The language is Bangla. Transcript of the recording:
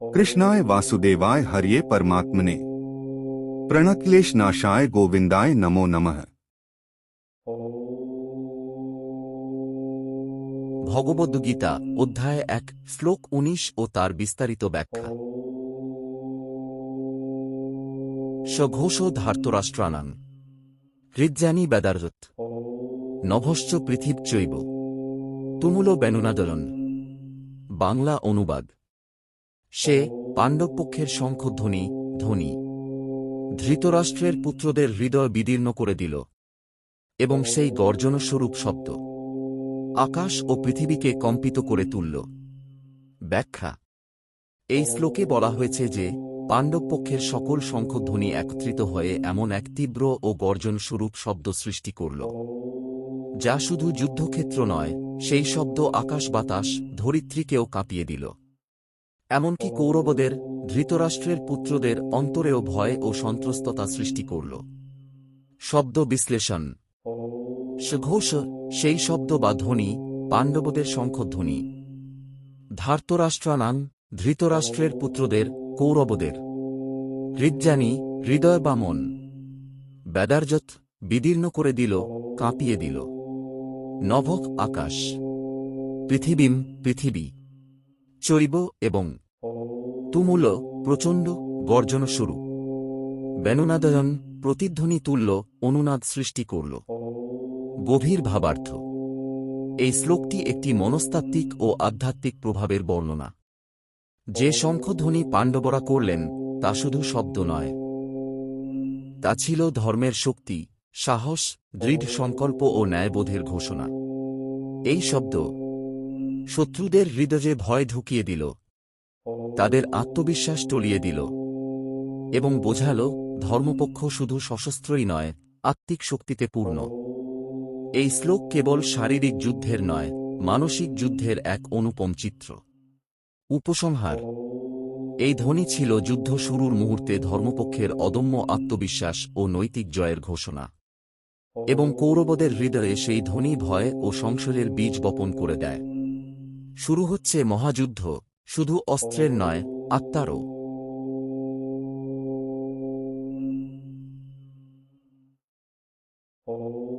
કૃષ્ણાય વાસુદેવાય હરિયે પરમાત્મને પ્રણક્લેશ નાશાય ગોવિંદાય નમો નમઃ ভগবদ্গীতা অধ্যায় এক, শ্লোক উনিশ ও তার বিস্তারিত ব্যাখ্যা। সঘোষ ধার্তরাষ্ট্রানান হৃজ্জানি বেদারত নভশ্চ পৃথিব চৈব। তুমুল বেননাদলন বাংলা অনুবাদ। সে পাণ্ডবপক্ষের শঙ্খধ্বনি, ধ্বনি। ধৃতরাষ্ট্রের পুত্রদের হৃদয় বিদীর্ণ করে দিল এবং সেই গর্জনস্বরূপ শব্দ আকাশ ও পৃথিবীকে কম্পিত করে তুলল। ব্যাখ্যা। এই শ্লোকে বলা হয়েছে যে পাণ্ডবপক্ষের সকল শঙ্খধ্বনি একত্রিত হয়ে এমন এক তীব্র ও গর্জনস্বরূপ শব্দ সৃষ্টি করল, যা শুধু যুদ্ধক্ষেত্র নয়, সেই শব্দ আকাশ বাতাস, ধরিত্রীকেও কাঁপিয়ে দিল। এমনকি কৌরবদের ধৃতরাষ্ট্রের পুত্রদের অন্তরেও ভয় ও সন্ত্রস্ততা সৃষ্টি করল। শব্দ বিশ্লেষণ। ঘোষ সেই শব্দ বা ধ্বনি পাণ্ডবদের শঙ্খধ্বনি। ধার্তরাষ্ট্রানান ধৃতরাষ্ট্রের পুত্রদের কৌরবদের। হৃজ্জানি হৃদয় বা মন। বেদার্যত বিদীর্ণ করে দিল কাঁপিয়ে দিল। নভক আকাশ। পৃথিবীম পৃথিবী। চৈব এবং তুমুল প্রচণ্ড গর্জনস্বরূপ বেনুনাদয়ন প্রতিধ্বনি তুল্য অনুনাদ সৃষ্টি করল। গভীর ভাবার্থ। এই শ্লোকটি একটি মনস্তাত্ত্বিক ও আধ্যাত্মিক প্রভাবের বর্ণনা। যে শঙ্খধ্বনি পাণ্ডবরা করলেন, তা শুধু শব্দ নয়। তা ছিল ধর্মের শক্তি, সাহস দৃঢ় সংকল্প ও ন্যায়বোধের ঘোষণা। এই শব্দ শত্রুদের হৃদয়ে ভয় ঢুকিয়ে দিল। তাদের আত্মবিশ্বাস টলিয়ে দিল এবং বোঝাল, ধর্মপক্ষ শুধু সশস্ত্রই নয়, আত্মিক শক্তিতে পূর্ণ। এই শ্লোক কেবল শারীরিক যুদ্ধের নয়, মানসিক যুদ্ধের এক অনুপম চিত্র। উপসংহার। এই ধ্বনি ছিল যুদ্ধ শুরুর মুহূর্তে ধর্মপক্ষের অদম্য আত্মবিশ্বাস ও নৈতিক জয়ের ঘোষণা। এবং কৌরবদের হৃদয়ে সেই ধ্বনি ভয় ও সংশয়ের বীজ বপন করে দেয়। শুরু হচ্ছে মহাযুদ্ধ শুধু অস্ত্রের নয় আত্মারও Oh.